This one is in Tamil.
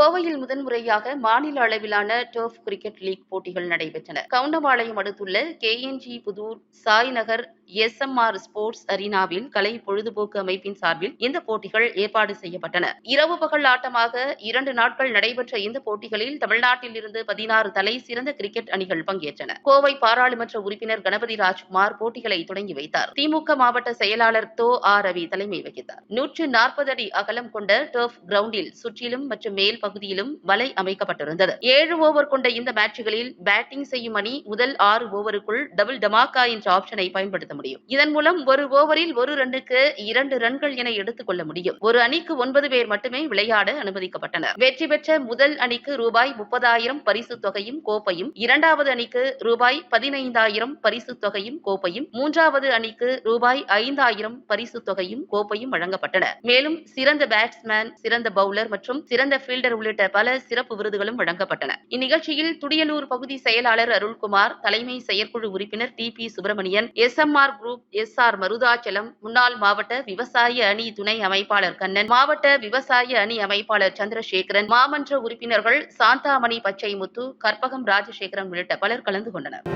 கோவையில் முதன்முறையாக மாநில அளவிலான டர்ஃப் கிரிக்கெட் லீக் போட்டிகள் நடைபெற்றன. கவுண்டபாளையம் அடுத்துள்ள KNG Pudur Sainagar R sports அரினாவில் கலை பொழுதுபோக்கு அமைப்பின் சார்பில் இந்த போட்டிகள் ஏற்பாடு செய்யப்பட்டன. இரவு பகல் ஆட்டமாக இரண்டு நாட்கள் நடைபெற்ற இந்த போட்டிகளில் தமிழ்நாட்டில் இருந்து பதினாறு தலை சிறந்த கிரிக்கெட் அணிகள் பங்கேற்றன. கோவை பாராளுமன்ற உறுப்பினர் கணபதி ராஜ்குமார் போட்டிகளை தொடங்கி வைத்தார். திமுக மாவட்ட செயலாளர் தோ ஆர் ரவி தலைமை வகித்தார். நூற்று நாற்பது அடி அகலம் கொண்ட டர்ஃப் கிரவுண்டில் சுற்றிலும் மற்றும் மேல் பகுதியிலும் வலை அமைக்கப்பட்டிருந்தது. ஏழு ஓவர் கொண்ட இந்த மேட்சுகளில் பேட்டிங் செய்யும் அணி முதல் ஆறு ஓவருக்குள் டபுள் டமாக்கா என்ற ஆப்ஷனை பயன்படுத்த முடியும். இதன் மூலம் ஒரு ஓவரில் ஒரு ரன்னுக்கு இரண்டு ரன்கள் என எடுத்துக் கொள்ள முடியும். ஒரு அணிக்கு ஒன்பது பேர் மட்டுமே விளையாட அனுமதிக்கப்பட்டனர். வெற்றி பெற்ற முதல் அணிக்கு ரூபாய் முப்பதாயிரம் பரிசு தொகையும் கோப்பையும் இரண்டாவது அணிக்கு ரூபாய் பதினைந்தாயிரம் பரிசு தொகையும் கோப்பையும் மூன்றாவது அணிக்கு ரூபாய் ஐந்தாயிரம் பரிசு தொகையும் கோப்பையும் வழங்கப்பட்டன. மேலும் சிறந்த பேட்ஸ்மேன் சிறந்த பவுலர் மற்றும் சிறந்த ஃபீல்டர் உள்ளிட்ட பல சிறப்பு விருதுகளும் வழங்கப்பட்டன. இந்நிகழ்ச்சியில் துடியலூர் பகுதி செயலாளர் அருள்குமார் தலைமை செயற்குழு உறுப்பினர் T P Subramanian S M R group S R Maruthachalam முன்னாள் மாவட்ட விவசாய அணி துணை அமைப்பாளர் கண்ணன் மாவட்ட விவசாய அணி அமைப்பாளர் சந்திரசேகரன் மாமன்ற உறுப்பினர்கள் சாந்தாமணி பச்சைமுத்து கற்பகம் ராஜசேகரன் உள்ளிட்ட பலர் கலந்து கொண்டனர்.